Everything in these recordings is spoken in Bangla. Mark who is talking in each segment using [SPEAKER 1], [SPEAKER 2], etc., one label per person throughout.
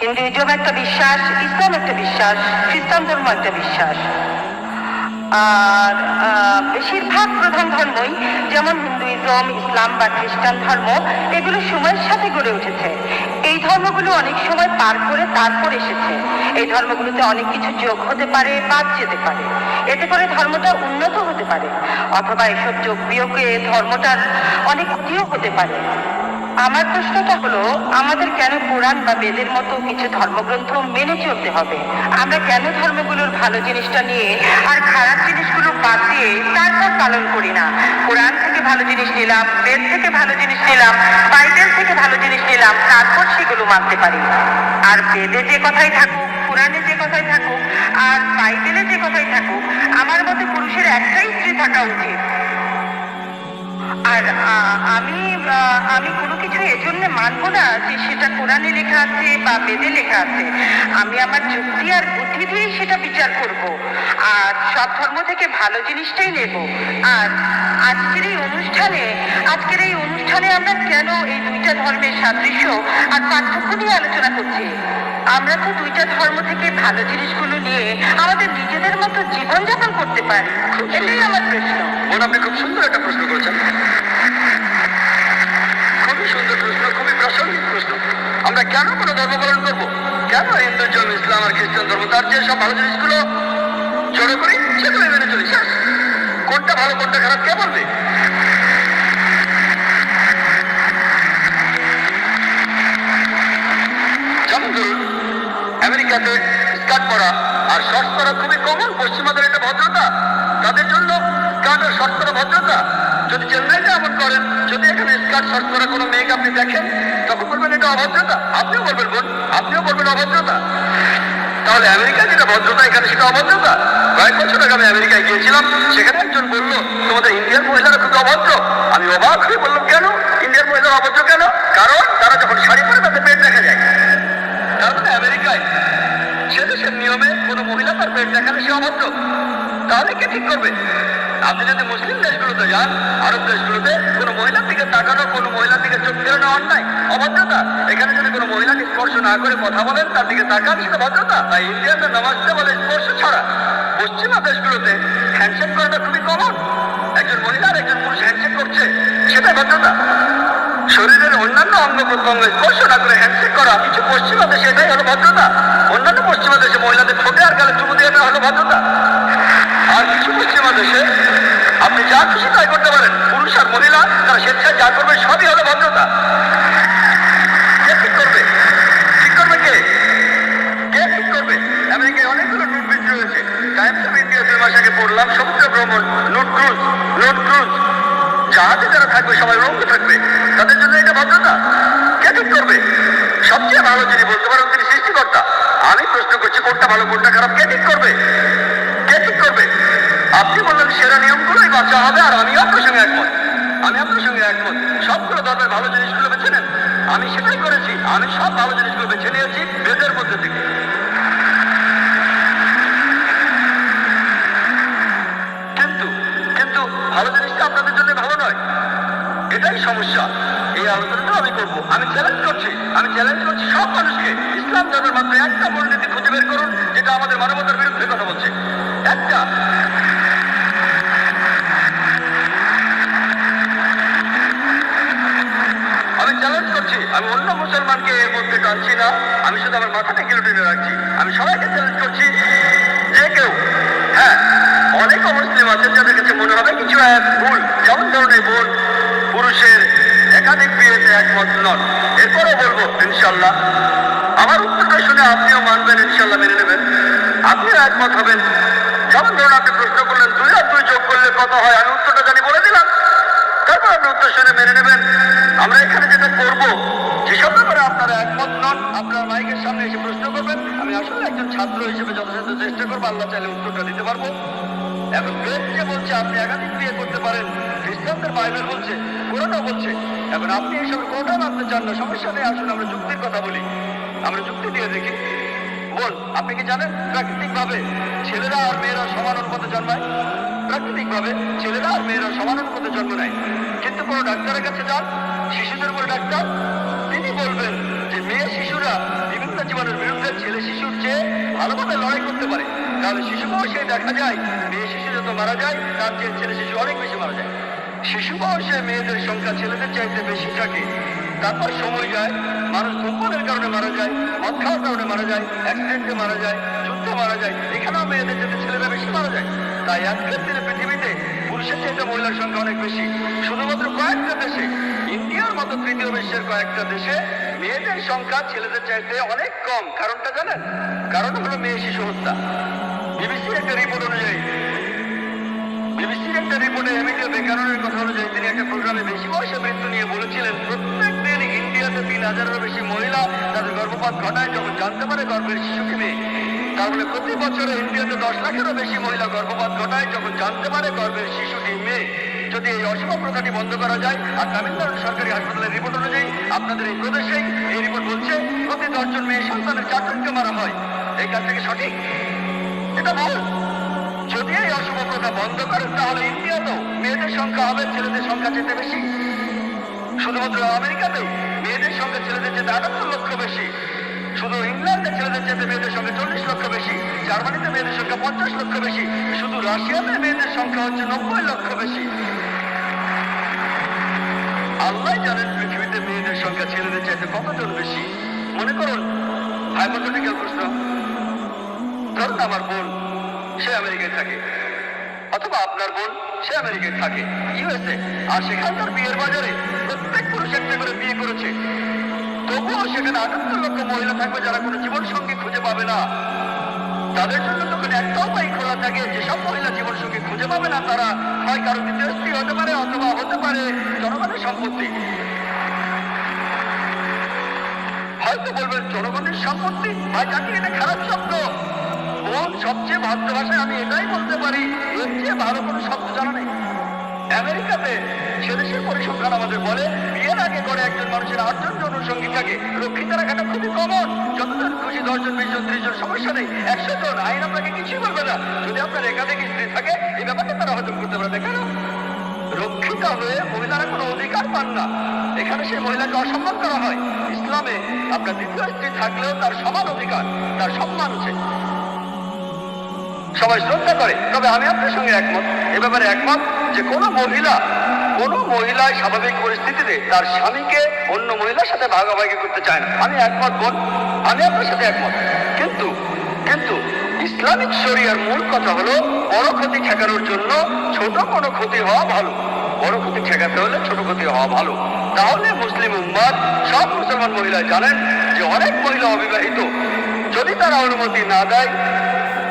[SPEAKER 1] হিন্দুইজম একটা বিশ্বাস, ইসলাম একটা বিশ্বাস, খ্রিস্টান ধর্ম একটা বিশ্বাস। আর বেশিরভাগ প্রধান ধর্মই যেমন হিন্দুইজম ইসলাম বা খ্রিস্টান ধর্ম, এগুলো সময়ের সাথে গড়ে উঠেছে। এই ধর্মগুলো অনেক সময় পার করে তারপর এসেছে। এই ধর্মগুলোতে অনেক কিছু যোগ হতে পারে বাদ যেতে পারে। এতে করে ধর্মটা উন্নত হতে পারে। অথবা এসব যোগ বিয়োগে ধর্মটার অনেক ক্ষতিও হতে পারে। আমার প্রশ্নটা হলো, আমাদের কেন কোরআন বা বেদের মতো কিছু ধর্মগ্রন্থ মেনে চলতে হবে? আমরা কেন ধর্মগুলোর ভালো জিনিসটা নিয়ে আর খারাপ জিনিসগুলো বাদ দিয়ে তারপর পালন করি না? কোরআন থেকে ভালো জিনিস নিলাম, বেদ থেকে ভালো জিনিস নিলাম, বাইবেল থেকে ভালো জিনিস নিলাম, তারপর সেগুলো মানতে পারি। আর বেদে যে কথাই থাকুক, কোরআনে যে কথাই থাকুক, আর বাইবেলে যে কথাই থাকুক, আমার মতে পুরুষের একটাই স্ত্রী থাকা উচিত। আর আমি আমি কোনো কিছু এজন্য মানবো না যে সেটা কোরআনে লেখা আছে বা বেদে লেখা আছে। আমি আমার যুক্তি আর বুদ্ধি দিয়ে সেটা বিচার করব। আর সব ধর্ম থেকে ভালো জিনিসটাই নেব। আর আজকের এই অনুষ্ঠানে, আজকের এই অনুষ্ঠানে আমরা কেন এই দুইটা ধর্মের সাদৃশ্য আর পার্থক্য নিয়ে আলোচনা করছি? আমরা তো দুইটা ধর্ম থেকে ভালো জিনিসগুলো নিয়ে আমাদের নিজেদের মতো জীবনযাপন করতে পারি। এটাই আমার প্রশ্ন।
[SPEAKER 2] আপনি খুব সুন্দর একটা প্রশ্ন করেছেন। খুবই সুন্দর প্রশ্ন, খুবই প্রাসঙ্গিক প্রশ্ন। আমরা কেন কোনো ধর্ম পালন করব? কেন হিন্দুজম ইসলাম আর খ্রিস্টান ধর্ম, তার যে সব ভালো জিনিসগুলো জড়ো করি সেগুলো মেনে চলি? কোনটা ভালো, কোনটা খারাপ, কে বলবে যেমন ধরুন আমেরিকাতে স্কার্ট পরা আর শর্ট পরা খুবই কমন পশ্চিমাদের এটা ভদ্রতা। তাদের জন্য স্কার্ট আর শর্ট পরা ভদ্রতা। যদি চেন্নাইতে এমন করেন, যদি এখানে স্কার্ট শর্ট পরা কোনো মেয়েকে আপনি দেখেন, তখন বলবেন এটা অভদ্রতা। আপনিও বলবেন, বোন, আপনিও বলবেন অভদ্রতা। তাহলে আমেরিকায় যেটা ভদ্রতা, এখানে সেটা অভদ্রতা। কয়েক বছর আগে আমি আমেরিকায় গিয়েছিলাম, সেখানে একজন বলল, তোমাদের ইন্ডিয়ান মহিলারা খুব অভদ্র। আমি অবাক হয়ে বললাম, কেন? ইন্ডিয়ান মহিলারা অভদ্র কেন? কারণ তারা যখন শাড়ি পরে তাদের পেট দেখা যায় তার মানে আমেরিকায় সে দেশের নিয়মে কোনো পেট দেখালে সে তাহলে কে ঠিক করবে? আপনি যদি মুসলিম দেশগুলোতে যান, আরব দেশগুলোতে, কোনো মহিলার দিকে তাকানো, কোনো মহিলার দিকে চোখ ফেরানো অন্যায় অভদ্রতা এখানে যদি কোনো মহিলাকে স্পর্শ না করে কথা বলেন, তার দিকে তাকান, সেটা ভদ্রতা তাই ইন্ডিয়ানরা নামাজতে বলে স্পর্শ ছাড়া। পশ্চিমা দেশগুলোতে হ্যান্ডশেক করাটা খুবই কমন একজন মহিলা আর একজন পুরুষ হ্যান্ডশেক করছে সেটা ভদ্রতা শরীরের অন্যান্য অঙ্গ প্রত্যঙ্গ স্পর্শ না করে হ্যান্ডশেক করা কিছু পশ্চিমা দেশে এটাই হলো ভদ্রতা। অন্যান্য পশ্চিমা দেশে মহিলাদের ঠোঁটে আর গালে চুমু দিয়ে দেওয়া হলো ভদ্রতা। আর কিছু পশ্চিমা দেশে আপনি যা খুশি তাই করতে পারেন। পুরুষ আর মহিলা, তারা স্বেচ্ছায় যা করবে সবই হলো ভদ্রতা। কে ঠিক করবে? ঠিক করবে কে? কে অনেকগুলো পড়লাম, সমুদ্র ভ্রমণ নোট ক্রুজ নোট ক্রুজ জাহাজে যারা থাকবে, সবাই রঙ থাকবে, তাদের জন্য এটা ভদ্রতা। কে ঠিক করবে? সবচেয়ে ভালো যিনি বলতে পারেন তিনি সৃষ্টিকর্তা। আমি প্রশ্ন করছি, কোনটা ভালো, কোনটা খারাপ? কে ঠিক করবে? কে ঠিক করবে? আপনি বললেন, সেরা নিয়মগুলোই বাঁচা হবে, আর আমি আপনার সঙ্গে একমত। আমি আপনার সঙ্গে একমত। সবগুলো ধর্মের ভালো জিনিসগুলো বেছে নেন। আমি সেটাই করেছি। আমি সব ভালো জিনিসগুলো বেছে নিয়েছি, বেদের মধ্যে থেকে। এটাই সমস্যা। এই আলোচনাটা আমি করব। আমি চ্যালেঞ্জ করছি। আমি চ্যালেঞ্জ করছি সব মানুষকে। ইসলাম ধর্মের মাত্র একটা মূলনীতি খুঁজে বের করুন, যেটা আমাদের মানবতার বিরুদ্ধে কথা বলছে। একটা। আমি চ্যালেঞ্জ করছি। আমি অন্য মুসলমানকে এর মধ্যে টানছি না। আমি শুধু আমার মাথাটা কিলো টেনে রাখছি। আমি সবাইকে চ্যালেঞ্জ করছি। যে কেউ হ্যাঁ অনেক মুসলিম আছে যাদের কাছে মনে হবে কিছু ভুল যেমন ধরুন এই বোন পুরুষের একাধিক বিয়েতে একমত নন। এরপরও বলব, ইনশাল্লাহ। আমার উত্তরটা শুনে আপনিও মানবেন, ইনশাল্লাহ মেনে নেবেন। আপনিও একমত হবেন। যেমন ধরুন আপনি প্রশ্ন করলেন, দুই আর দুই যোগ করলে কত হয়? আমি উত্তরটা জানি, বলে দিলাম। তারপর আপনি উত্তর শুনে মেনে নেবেন। আমরা এখানে যেটা করব যেসব ব্যাপারে আপনারা একমত নন, আপনার মাইকের সামনে এসে প্রশ্ন করবেন। আমি আসলে একজন ছাত্র হিসেবে যথাযথ চেষ্টা করব, আল্লাহ চাইলে উত্তরটা দিতে পারব। এখন বেদ যে বলছে, আপনি একাধিক বিয়ে করতে পারেন। খ্রিস্টানদের বাইবেল বলছে কোরআনও বলছে এখন আপনি এইসব কোনটা মানতে চান না, সমস্যা নেই, আসুন, আমরা যুক্তির কথা বলি। আমরা যুক্তি দিয়ে দেখি। বল, আপনি কি জানেন? প্রাকৃতিক ভাবে ছেলেরা আর মেয়েরা সমান অনুপাতে জন্মায়? প্রাকৃতিক ভাবে ছেলেরা আর মেয়েরা সমান অনুপাতে জন্ম নেয়। কিন্তু কোনো ডাক্তারের কাছে যান? শিশুদের উপর ডাক্তার, তিনি বলবেন যে মেয়ে শিশুরা বিভিন্ন জীবনের বিরুদ্ধে ছেলে শিশুর চেয়ে ভালোভাবে লড়াই করতে পারে। তাহলে শিশু বয়সে দেখা যায়। মেয়ে শিশু যত মারা যায়, তার চেয়ে ছেলে শিশু অনেক শিশু বয়সে মেয়েদের সংখ্যা ছেলেদের চাইতে বেশি থাকে। তারপর সময় যায়, মানুষ ধূমপানের কারণে মারা যায় মদ খাওয়ার কারণে মারা যায় অ্যাক্সিডেন্টে মারা যায়, যুদ্ধে মারা যায়, এখানেও মেয়েদের চাইতে ছেলেরা বেশি মারা যায়। তাই আজকের দিনে পৃথিবীতে পুরুষের চাইতে মহিলার সংখ্যা অনেক বেশি। শুধুমাত্র কয়েকটা দেশে, ইন্ডিয়ার মতো তৃতীয় বিশ্বের কয়েকটা দেশে মেয়েদের সংখ্যা ছেলেদের চাইতে অনেক কম। কারণটা জানেন? কারণ হলো মেয়ে শিশু হত্যা। বিবিসির একটা রিপোর্ট অনুযায়ী, বিবিসির একটা রিপোর্টে এমিলিয়া বেকারের হাজারেরও বেশি মহিলা তাদের গর্ভপাত ঘটায় যখন জানতে পারে গর্ভের শিশুকে মেয়ে তার মানে প্রতি বছরে ইন্ডিয়াতে দশ লাখেরও বেশি মহিলা গর্ভপাত ঘটায় যখন জানতে পারে গর্ভের শিশুটি মেয়ে। যদি এই অসম প্রথাটি বন্ধ করা যায়, আর তামিলনাড়ু সরকারি হাসপাতালের রিপোর্ট অনুযায়ী আপনাদের এই প্রদেশে এই রিপোর্ট বলছে, প্রতি দশজন মেয়ে সন্তানের চারজনকে মারা হয়। এই কাজ থেকে সঠিক? এটা ভুল। যদি এই অশুভ প্রথা বন্ধ করেন, তাহলে ইন্ডিয়াতেও মেয়েদের সংখ্যা হবে, ছেলেদের সংখ্যা যেতে বেশি। শুধুমাত্র আমেরিকাতেও মেয়েদের সংখ্যা ছেলেদের যেতে আটাত্তর লক্ষ বেশি। শুধু ইংল্যান্ডে ছেলেদের যেতে মেয়েদের সংখ্যা চল্লিশ লক্ষ বেশি, জার্মানিতে মেয়েদের সংখ্যা পঞ্চাশ লক্ষ বেশি, শুধু রাশিয়াতে মেয়েদের সংখ্যা হচ্ছে নব্বই লক্ষ বেশি। আল্লাহ জানেন পৃথিবীতে মেয়েদের সংখ্যা ছেলেদের চাইতে কতজন বেশি। মনে করুন হাইপোথেটিক্যাল প্রশ্ন। ধরুন আমার বোন, সে আমেরিকায় থাকে, অথবা আপনার বোন, সে আমেরিকায় থাকে ইউএসএ আর সেখানকার বিয়ের বাজারে প্রত্যেক পুরুষ একটা করে বিয়ে করেছে। তবুও সেখানে আটাত্তর লক্ষ মহিলা থাকবে যারা কোনো জীবন সঙ্গী খুঁজে পাবে না। তাদের জন্য তখন একটা উপায় খোলা থাকে, যেসব মহিলা জীবন সঙ্গী খুঁজে পাবে না তারা হয় কারও দ্বিতীয় স্ত্রী হতে পারে অথবা হতে পারে জনগণের সম্পত্তি। হয়তো বলবেন জনগণের সম্পত্তি? ভাই জানি এটা খারাপ শব্দ? বোন সবচেয়ে ভদ্র ভাষায় আমি এটাই বলতে পারি, এর চেয়ে ভালো কোনো শব্দ জানা নেই। আমেরিকাতে সেদেশের পরিসংখ্যান আমাদের বলে আগে করে একজন মানুষের আটজন জনসঙ্গী থাকে। রক্ষিত রাখাটা খুবই কমন। যতজন খুশি দশজন বিশ জন ত্রিশ জন সমস্যা নেই। একশো জন আইন আপনাকে কিছুই বলবে না। যদি আপনার একাধিক স্ত্রী থাকে, এই ব্যাপারটা তারা হজম করতে পারে কেন? রক্ষিত হয়ে মহিলারা কোনো অধিকার পান না। এখানে সেই মহিলাকে অসম্মান করা হয়। ইসলামে আপনার দ্বিতীয় স্ত্রী থাকলেও তার সমান অধিকার, তার সম্মান আছে। সবাই শ্রদ্ধা করে। তবে আমি আপনার সঙ্গে একমত। এ ব্যাপারে একমত যে কোনো মহিলা কোনো মহিলা স্বাভাবিক পরিস্থিতিতে তার স্বামীকে অন্য মহিলার সাথে ভাগাভাগি করতে চায় না। আমি একমত, বোন। আমি আপনার সাথে একমত। কিন্তু কিন্তু ইসলামিক শরিয়ার মূল কথা হলো, বড় ক্ষতি ঠেকানোর জন্য ছোট কোনো ক্ষতি হওয়া ভালো। বড় ক্ষতি ঠেকাতে হলে ছোট ক্ষতি হওয়া ভালো। তাহলে মুসলিম উম্মাদ, সব মুসলমান মহিলা জানেন যে অনেক মহিলা অবিবাহিত। যদি তারা অনুমতি না দেয়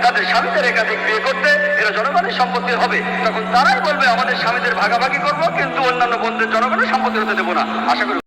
[SPEAKER 2] তাদের স্বামীদের একাধিক বিয়ে করতে এরা জনগণের সম্পত্তি হবে। তখন তারাই বলবে, আমাদের স্বামীদের ভাগাভাগি করব, কিন্তু অন্যান্য বন্ধুদের জনগণের সম্পত্তি হতে দেবো না। আশা করি